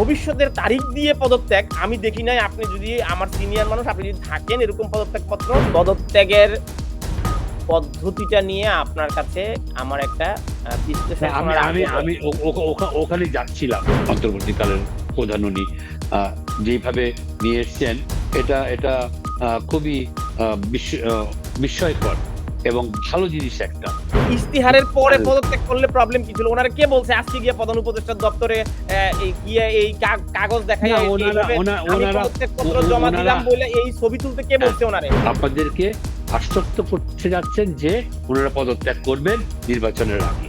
ভবিষ্যতের তারিখ দিয়ে পদত্যাগ আমি দেখি নাই আপনি যদি আমার সিনিয়র মানুষ আপনি যদি থাকেন এরকম পদত্যাগ পত্র পদত্যাগের পদ্ধতিটা নিয়ে আপনার কাছে আমার একটা বিশ্লেষণ হ্যাঁ, আমি আমি। আমি ওখানে যাচ্ছিলাম অন্তর্বর্তীকালের প্রধান উনি আহ, যেভাবে নিয়ে এসছেন এটা এটা খুবই বিস্ময়কর এবং ভালো জিনিস একটা। ইস্তিহারের পরে হ্যাঁ। পদত্যাগ করলে প্রবলেম কি ছিল? ওনারা কে বলছে? আজকে গিয়ে প্রধান উপদেষ্টার দপ্তরে গিয়ে এই কাগজ দেখাই ওনারা- জমা দিলাম বলে এই ছবি তুলতে কে বলছে ওনারে? আপনাদেরকে আশ্বস্ত করতে যাচ্ছেন যে ওনারা পদত্যাগ করবেন নির্বাচনের আগে।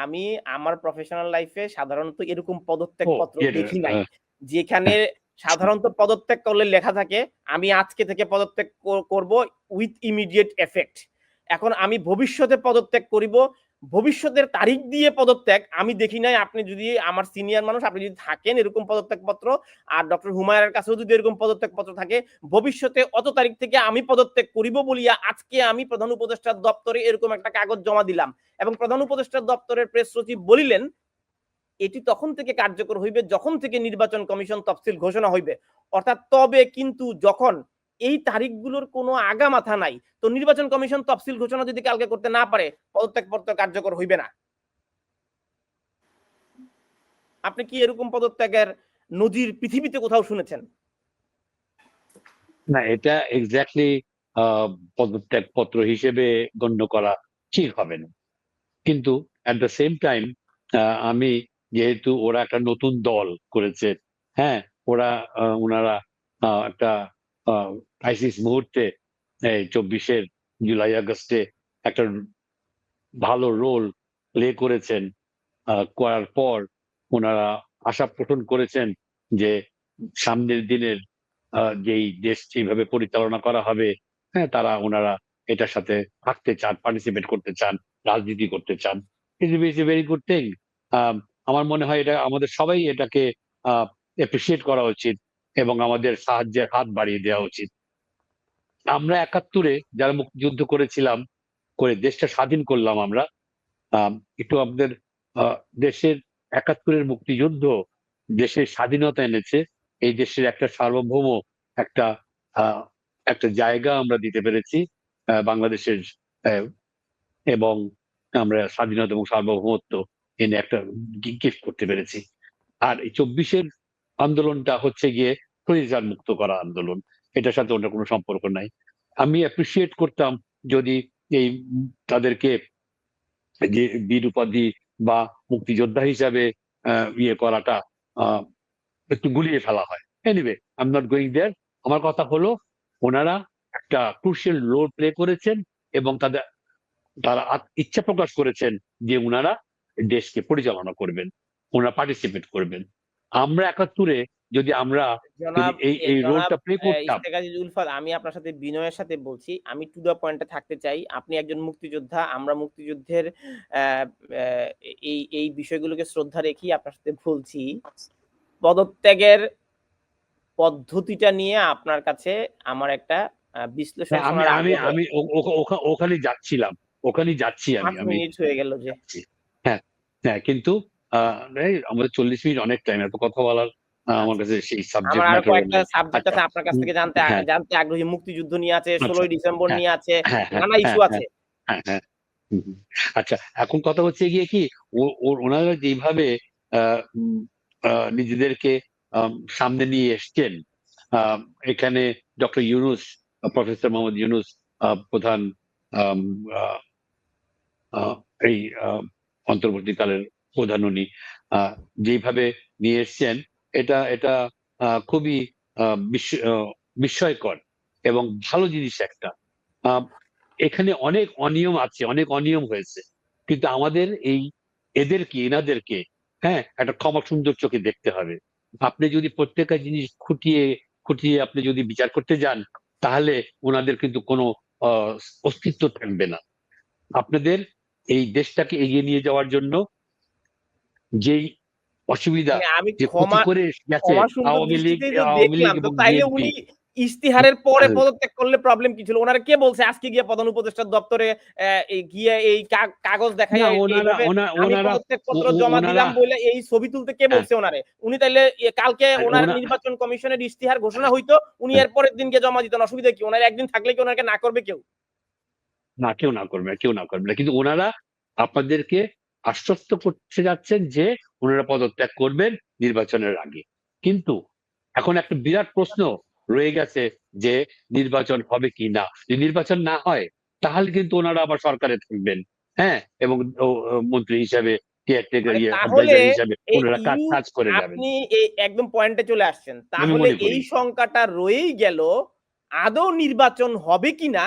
আমি আমার প্রফেশনাল লাইফে সাধারণত এরকম পদত্যাগ পত্র দেখি নাই। হ্যাঁ। যেখানে সাধারণত পদত্যাগ করলে লেখা থাকে, আমি আজকে থেকে পদত্যাগ কর- করব উইথ ইমিডিয়েট এফেক্ট এখন আমি ভবিষ্যতে পদত্যাগ করিব, ভবিষ্যতের তারিখ দিয়ে পদত্যাগ, আমি দেখি নাই, আপনি যদি আমার সিনিয়র মানুষ, আপনি যদি থাকেন এরকম পদত্যাগ পত্র আর ডক্টর হুমায়ুনের কাছেও যদি এরকম পদত্যাগ পত্র থাকে, ভবিষ্যতে অত তারিখ থেকে আমি পদত্যাগ করিব বলিয়া আজকে আমি প্রধান উপদেষ্টার দপ্তরে এরকম একটা কাগজ জমা দিলাম। এবং প্রধান উপদেষ্টার দপ্তরের প্রেস সচিব বলিলেন এটি তখন থেকে কার্যকর হইবে যখন থেকে নির্বাচন কমিশন তফসিল ঘোষণা হইবে। অর্থাৎ তবে কিন্তু যখন এই তারিখগুলোর কোনো আগা মাথা নাই, তো নির্বাচন কমিশন তফসিল ঘোষণা যদি কালকে করতে না পারে, পদত্যাগ পত্র কার্যকর হইবে না। আপনি কি এরকম পদত্যাগের নজির পৃথিবীতে কোথাও শুনেছেন? না, এটা এক্স্যাক্টলি পদত্যাগ পত্র হিসেবে গণ্য করা ঠিক হবে না। কিন্তু অ্যাট দ্য সেম টাইম আমি যেহেতু ওরা একটা নতুন দল করেছে হ্যাঁ? ওরা ওনারা একটা ক্রাইসিস মুহূর্তে, এই চব্বিশের জুলাই আগস্টে একটা ভালো রোল প্লে করেছেন করার পর ওনারা আশা পোষণ করেছেন যে সামনের দিনের যেই দেশ যেভাবে পরিচালনা করা হবে হ্যাঁ তারা ওনারা এটার সাথে থাকতে চান পার্টিসিপেট করতে চান, রাজনীতি করতে চান। Is a very good thing আমার মনে হয় এটা আমাদের সবাই এটাকে এপ্রিসিয়েট করা উচিত এবং আমাদের সাহায্যের হাত বাড়িয়ে দেওয়া উচিত। আমরা একাত্তরে যারা মুক্তিযুদ্ধ করেছিলাম, করে দেশটা স্বাধীন করলাম আমরা একটু আমাদের দেশের একাত্তরের মুক্তিযুদ্ধ দেশের স্বাধীনতা এনেছে, এই দেশের একটা সার্বভৌম একটা একটা জায়গা আমরা দিতে পেরেছি বাংলাদেশের এবং আমরা স্বাধীনতা এবং সার্বভৌমত্ব এনে একটা গিফট করতে পেরেছি। আর এই চব্বিশের আন্দোলনটা হচ্ছে গিয়ে ফ্রিজার মুক্ত করা আন্দোলন। এটার সাথে ওটার কোনো সম্পর্ক নাই। আমি অ্যাপ্রিসিয়েট করতাম যদি এই তাদেরকে যে বীর উপাধি বা মুক্তিযোদ্ধা হিসাবে ইয়ে করাটা একটু গুলিয়ে ফেলা হয়। Anyway I am not going there আমার কথা হলো, ওনারা একটা ক্রুশিয়াল রোল প্লে করেছেন এবং তাদের, তারা ইচ্ছা প্রকাশ করেছেন যে ওনারা দেশকে পরিচালনা করবেন ওনারা পার্টিসিপেট করবেন। আমরা একাত্তরে যদি আমরা এই এই রোলটা প্লে করতাম আমি আপনার সাথে বিনয়ের সাথে বলছি আমি টু দা পয়েন্টে থাকতে চাই। আপনি একজন মুক্তিযোদ্ধা আমরা মুক্তিযুদ্ধের এই এই বিষয়গুলোকে শ্রদ্ধা রেখে আপনার সাথে বলছি। পদত্যাগের পদ্ধতিটা নিয়ে আপনার কাছে আমার একটা বিশ্লেষণ আমি আমি ওখানে যাচ্ছিলাম। ওখানে যাচ্ছি আমি মিনিট হয়ে গেল যে। হ্যাঁ কিন্তু আহ, আমাদের চল্লিশ মিনিট অনেক টাইম এত কথা বলার আমার কাছে সেই সাবজেক্ট কয়েকটা সাবজেক্ট আছে আচ্ছা। আপনার কাছ থেকে জানতে হ্যাঁ। জানতে আগ্রহী মুক্তিযুদ্ধ নিয়ে আছে আচ্ছা। ষোলোই ডিসেম্বর হ্যাঁ। নিয়ে আছে হ্যাঁ নানা ইস্যু আছে। আচ্ছা এখন কথা হচ্ছে গিয়ে কি ওনারা যেভাবে নিজেদেরকে সামনে নিয়ে এসছেন আহ, এখানে ডক্টর ইউনুস প্রফেসর মোহাম্মদ ইউনুস আহ, প্রধান আম, আহ, আহ, এই অন্তর্বর্তীকালের প্রধান উনি। যেভাবে নিয়ে এসছেন, এটা এটা খুবই বিস্ময়কর এবং ভালো জিনিস একটা। এখানে অনেক অনিয়ম আছে, অনেক অনিয়ম হয়েছে। কিন্তু আমাদের এই এদেরকে, এনাদেরকে হ্যাঁ একটা ক্ষমা সুন্দর চোখে দেখতে হবে। আপনি যদি প্রত্যেকটা জিনিস খুঁটিয়ে খুঁটিয়ে আপনি যদি বিচার করতে যান, তাহলে ওনাদের কিন্তু কোনো অস্তিত্ব থাকবে না। আপনাদের এই দেশটাকে এগিয়ে নিয়ে যাওয়ার জন্য যেই অসুবিধা মানে আমি করে গেছে আওয়ামী লীগ আওয়ামী লীগ উনি ইস্তিহারের পরে হ্যাঁ। পদত্যাগ করলে প্রবলেম কি ছিল ওনারা কে বলছে আজকে গিয়ে প্রধান উপদেষ্টার দপ্তরে গিয়ে এই কাগজ দেখাই জমা দিলাম বলে এই ছবি তুলতে কে হ্যাঁ। বলছে ওনারে উনি তাইলে কালকে ওনার নির্বাচন কমিশনের ইস্তিহার ঘোষণা হইতো উনি হ্যাঁ। এর পরের দিনকে জমা দিতেন অসুবিধা কি ওনার একদিন থাকলে কি ওনাকে না করবে কেউ না কেউ না করবে কেউ না করবে না। কিন্তু ওনারা আপনাদেরকে আশ্বস্ত করতে যাচ্ছেন যে ওনারা পদত্যাগ করবেন নির্বাচনের আগে। কিন্তু এখন একটা বিরাট প্রশ্ন রয়ে গেছে যে নির্বাচন হবে কি না? যদি নির্বাচন না হয় তাহলে কিন্তু ওনারা আবার সরকারে থাকবেন হ্যাঁ? এবং মন্ত্রী হিসাবে ইয়ে তাহলে এই ওনারা কাজ কাজ করে আপনি একদম পয়েন্টে চলে আসছেন। তাহলে এই সংখ্যাটা রয়েই গেল আদৌ নির্বাচন হবে কিনা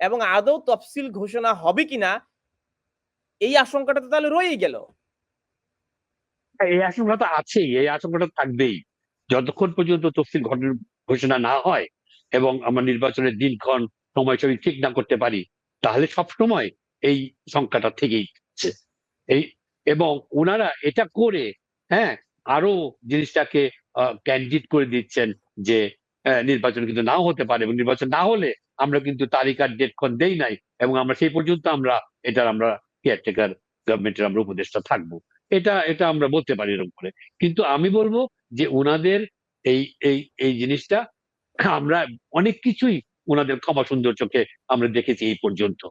এবং আদৌ তফসিল ঘোষণা হবে কিনা, এই আশঙ্কাটা তো তাহলে রয়েই গেল। এই আশঙ্কা তো আছেই, এই আশঙ্কাটা থাকবেই। যতক্ষণ পর্যন্ত তফসিল ঘোষণা না হয় এবং আমরা নির্বাচনের দিনক্ষণ সময়সূচি ঠিক না করতে পারি, তাহলে সব সময় এই সংখ্যাটা থেকেই এই, এবং ওনারা এটা করে হ্যাঁ আরও জিনিসটাকে ক্যান্ডিড করে দিচ্ছেন যে নির্বাচন কিন্তু নাও হতে পারে এবং নির্বাচন না হলে আমরা কিন্তু তালিকার ডেটক্ষণ দেই নাই এবং আমরা সেই পর্যন্ত আমরা এটার আমরা কেয়ারটেকার গভর্নমেন্টের আমরা উপদেষ্টা থাকব। এটা এটা আমরা বলতে পারি এরকম করে। কিন্তু আমি বলব যে ওনাদের এই এই এই জিনিসটা আমরা অনেক কিছুই ওনাদের ক্ষমা সুন্দর চোখে আমরা দেখেছি এই পর্যন্ত।